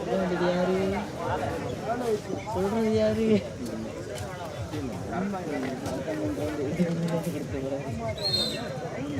சொல்றது யாரு சொல்றது யாரு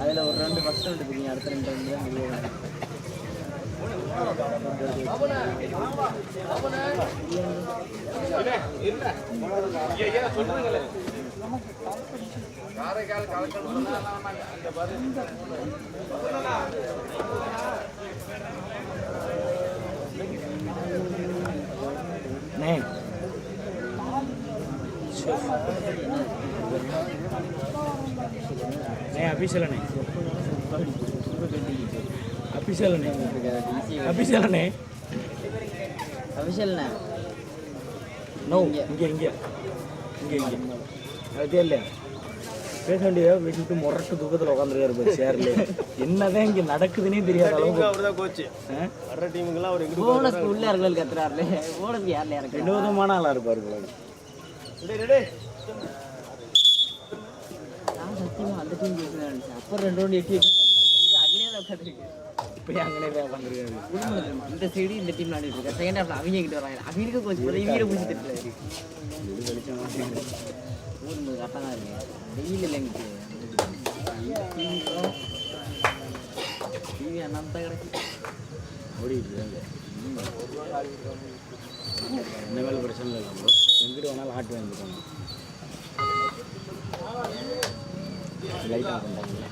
அதில் ஒரு ரெண்டு ஃபஸ்ட் ரவுண்டு பிடிங்க அடுத்த ரெண்டு ரெண்டு தான் முடியும் நே அபிஷியல் அண்ணே அபிஷியல்ண்ணே நோ இங்கே. இங்கே இங்கே. இங்கே அது பேச வேண்டியதா விட்டுட்டு முரட்டு தூக்கத்தில் உட்காந்துருக்காரு போய் சேர்ல என்னதான் இங்கே நடக்குதுன்னே தெரியாத அளவுக்கு. அவர்தான் கோச்சு? வர்ற டீமுக்கெல்லாம் அவர் போனஸ்க்கு உள்ள இருக்கல கத்துறாருல. போனஸ்க்கு யாரில் இறக்குறா ரெண்டு விதமான ஆளாக இருப்பார் நான் சத்தியமா அந்த டீம் நினைச்சேன் அப்புறம் ரெண்டு ரவுண்டு எட்டி அங்கேயே தான் உட்காந்துருக்கு இப்போ அங்கனே தான் உட்காந்துருக்காரு? இந்த சைடு இந்த டீம் விளையாடிட்டு இருக்கா செகண்ட் ஹாஃப்ல அவங்க கிட்ட வராங்க. அவங்களுக்கு கொஞ்சம் போல இவங்க பிடிச்சி திட்டுறாரு ஊர் கரெக்டாக தான் இருக்கு. வெயில் இல்லை எங்களுக்கு டிவி அண்ணாம தான் கிடக்கு. ஓடிட்டு இருக்காங்க. இந்த மேலே பிரச்சனை இல்லை ப்ரோ எங்கிட்ட வேணாலும் ஆட்டு வாங்கிக்கோங்க. Light off பண்ணிட்டாங்களே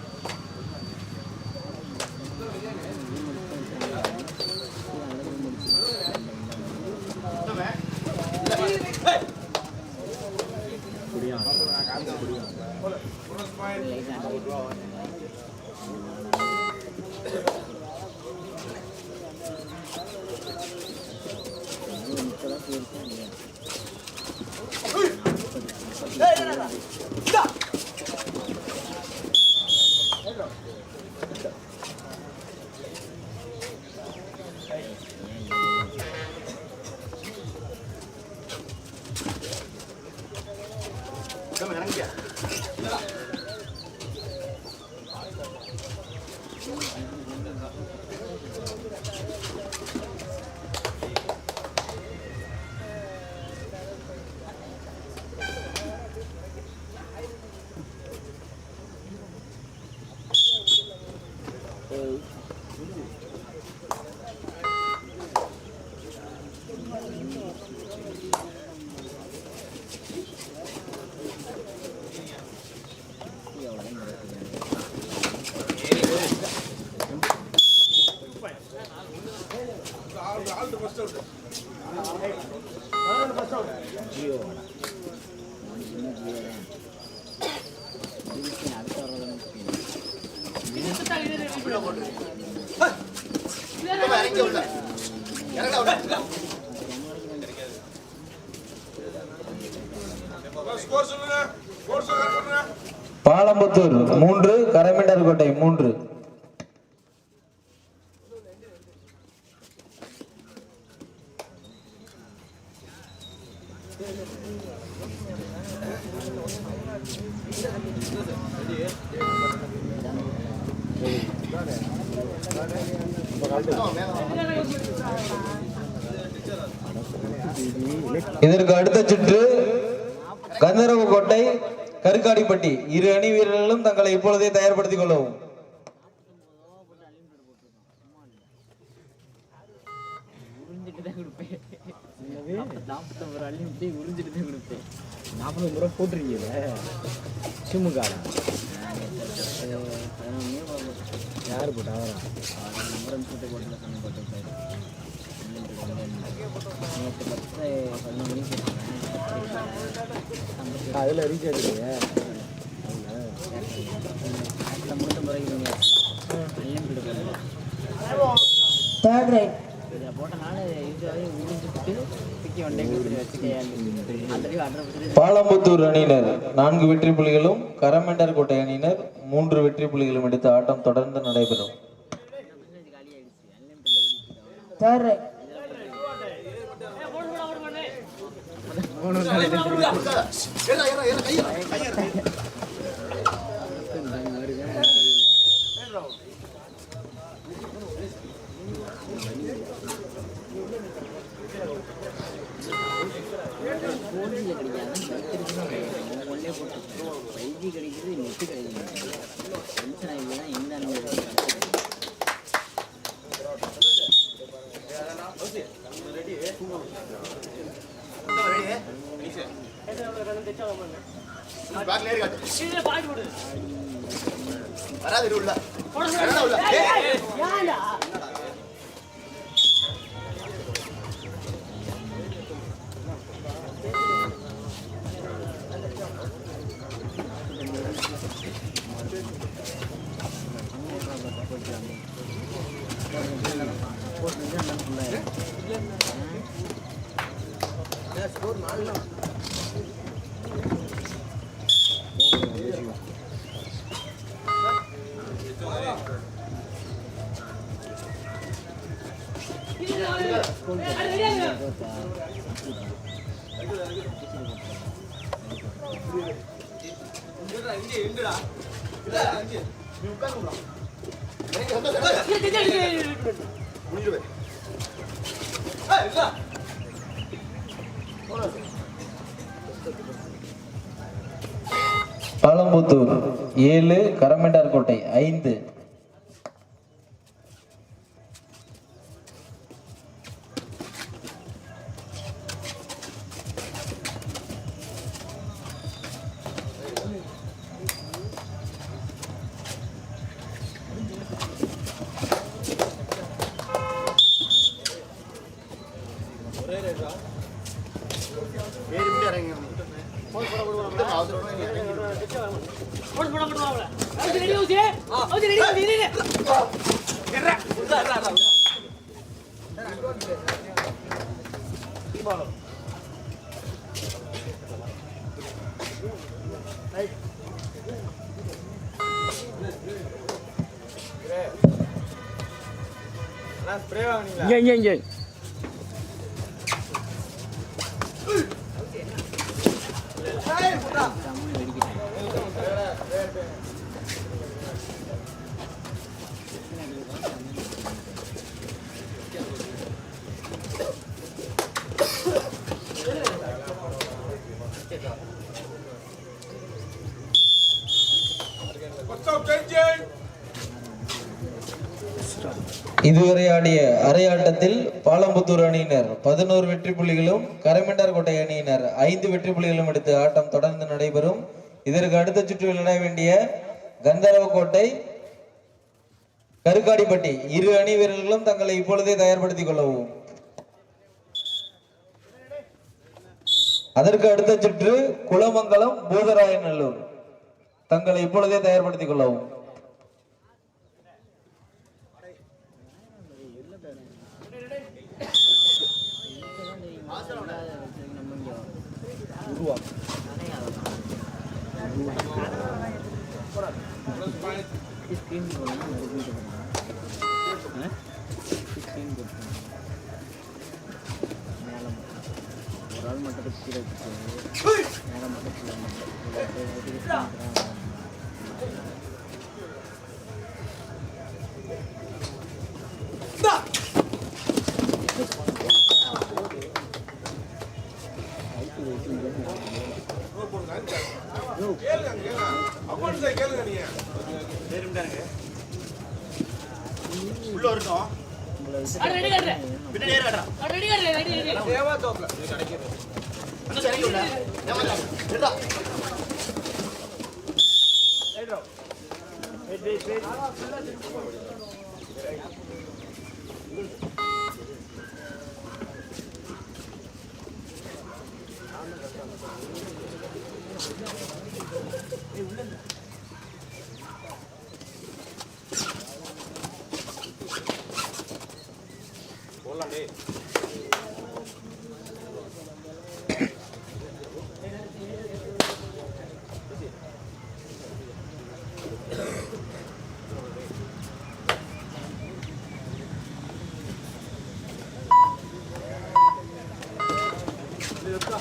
Ừ. nhiều lắm rồi. Jio அடுத்த பாலம்புத்தூர் மூன்று கரமிண்டர்கோட்டை மூன்று. இதற்கு அடுத்த சுற்று கந்தரவக்கோட்டை கருக்காடிப்பட்டி. இரு அணி வீரர்களும் தங்களை இப்பொழுதே தயார்படுத்திக் கொள்ளவும். உறிஞ்சிட்டு தான் கொடுப்பேன். நாற்பது முறை போட்டிருக்கீங்க சிம்மு காரா யார் போட்டா? அவரா? நம்பர் அனுப்பிட்டு போட்டில் சொன்ன போட்டு நேற்று பத்து பதினொன்று மணிக்கு போட்டேன் அதில் ரீசார்ஜ் இல்லையா முன்னூற்றி பிறகு ரைட் இதில் போட்டனால இதுவாகவே உறிஞ்சிட்டு பாலம்புத்தூர் அணியினர் நான்கு வெற்றி புள்ளிகளும் கரமெண்டர்கோட்டை அணியினர் மூன்று வெற்றி புள்ளிகளும் எடுத்து ஆட்டம் தொடர்ந்து நடைபெறும். காலி ஆயிடுச்சு அன்லிமிட்டட்ல ஓடிட்டு தேர்ட் ரைட் பேக் நேர் காட்டு வராது இரு உள்ள உள்ள ஏய் முடிஞ்சு பாலம்புத்தூர் ஏழு கரமெண்டார் கோட்டை ஐந்து. ஏறி இறங்கி இங்கே இங்கே இங்கே. இதுவரை ஆடிய அரையாட்டத்தில் பாலம்புத்தூர் அணியினர் பதினோரு வெற்றி புள்ளிகளும் கரமெண்டார்கோட்டை அணியினர் ஐந்து வெற்றி புள்ளிகளும் எடுத்து ஆட்டம் தொடர்ந்து நடைபெறும். இதற்கு அடுத்த சுற்று விளையாட வேண்டிய கந்தரவக்கோட்டை கருக்காடிப்பட்டி இரு அணி வீரர்களும் தங்களை இப்பொழுதே தயார்படுத்திக் கொள்ளவும். அதற்கு அடுத்த சுற்று குளமங்கலம் பூதராயநல்லூர். தங்களை இப்பொழுதே தயார்படுத்திக் கொள்ளவும். ஒரு ஆள் மட்டும் கீழே உள்ள வரட்டும் பின்னாடி ஏறு காட்டுறா அண்ணா இறங்கி உள்ள தெரியுமாடா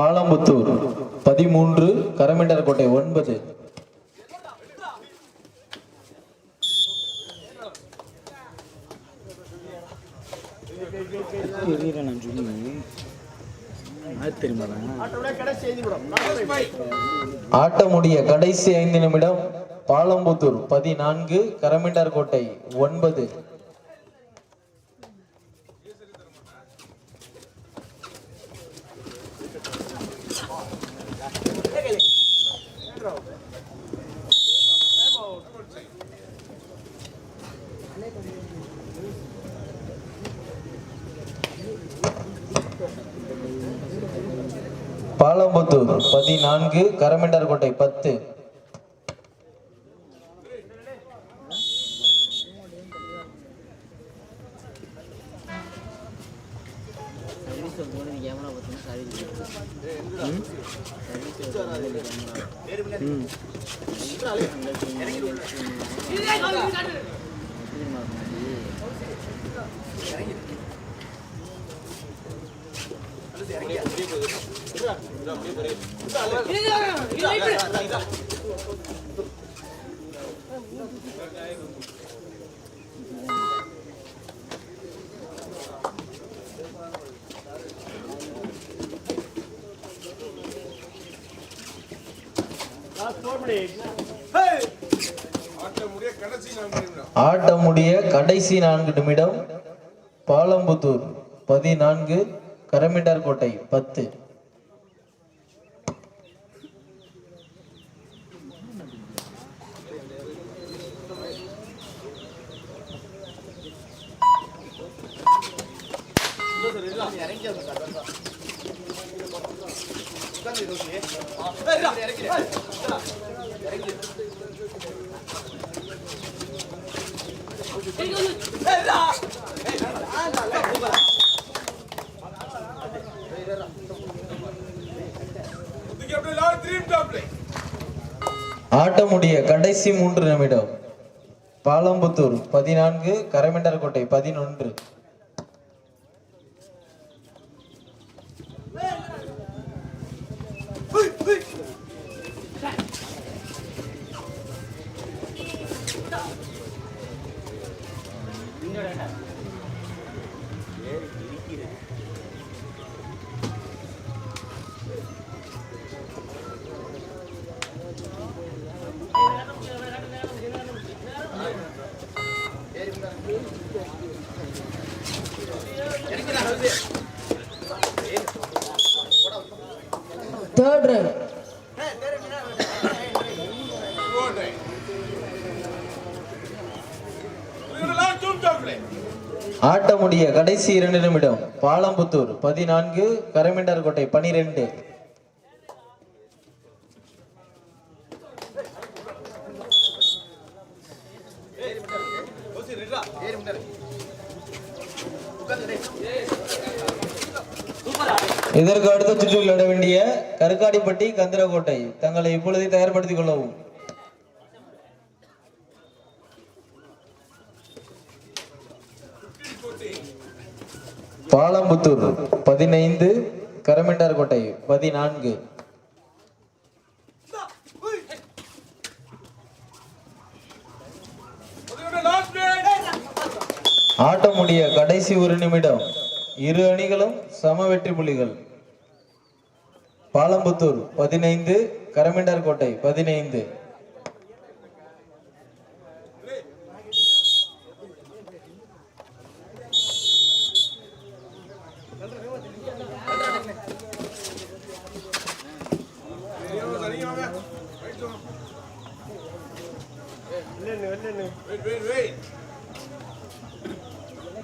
பாலம்புத்தூர் பதிமூன்று எழுதி கோட்டை ஆட்டமுடைய கடைசி ஐந்து நிமிடம் பாலம்புத்தூர் பதினான்கு கரமெண்டர் கோட்டை ஒன்பது பாலம்புத்தூர் பதினான்கு கரமெண்டர் கோட்டை பத்து. சர்வீஸ் ஆட்டமுடைய கடைசி நான்கு நிமிடம் பாலம்புத்தூர் பதினான்கு கரமெண்டர் கோட்டை பத்து. ஆட்டமுடைய கடைசி மூன்று நிமிடம். பாலம்புத்தூர் பதினான்கு கரமெண்டர்கோட்டை பதினொன்று. Third ஆட்ட முடிய கடைசி இரண்டு நிமிடம் பாலம்புத்தூர் பதினான்கு கரமிண்டர்கோட்டை பனிரெண்டு. இதற்கு அடுத்த சுற்றில் விளையாட வேண்டிய கருக்காடிப்பட்டி கந்திரக்கோட்டை. தங்களை இப்பொழுதே தயார்படுத்திக் கொள்ளவும். பாலம்புத்தூர் பதினைந்து. கரமெண்டார் கோட்டை பதினான்கு. ஆட்டம் முடிய கடைசி ஒரு நிமிடம். இரு அணிகளும் சம வெற்றி புள்ளிகள். பாலம்புத்தூர் பதினைந்து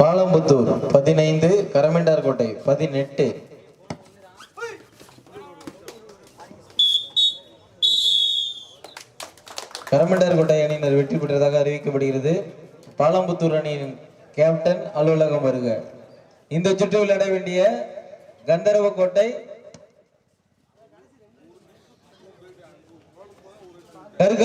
பாலம்புத்தூர் பதினைந்து கரமெண்டார்கோட்டை பதினெட்டு. கரமெண்டார்கோட்டை அணியினர் வெற்றி பெற்றதாக அறிவிக்கப்படுகிறது. பாலம்புத்தூர் அணியின் கேப்டன் அலுவலகம் வருக. இந்த சுற்று விளையாட வேண்டிய கந்தரவ கோட்டை தர்கா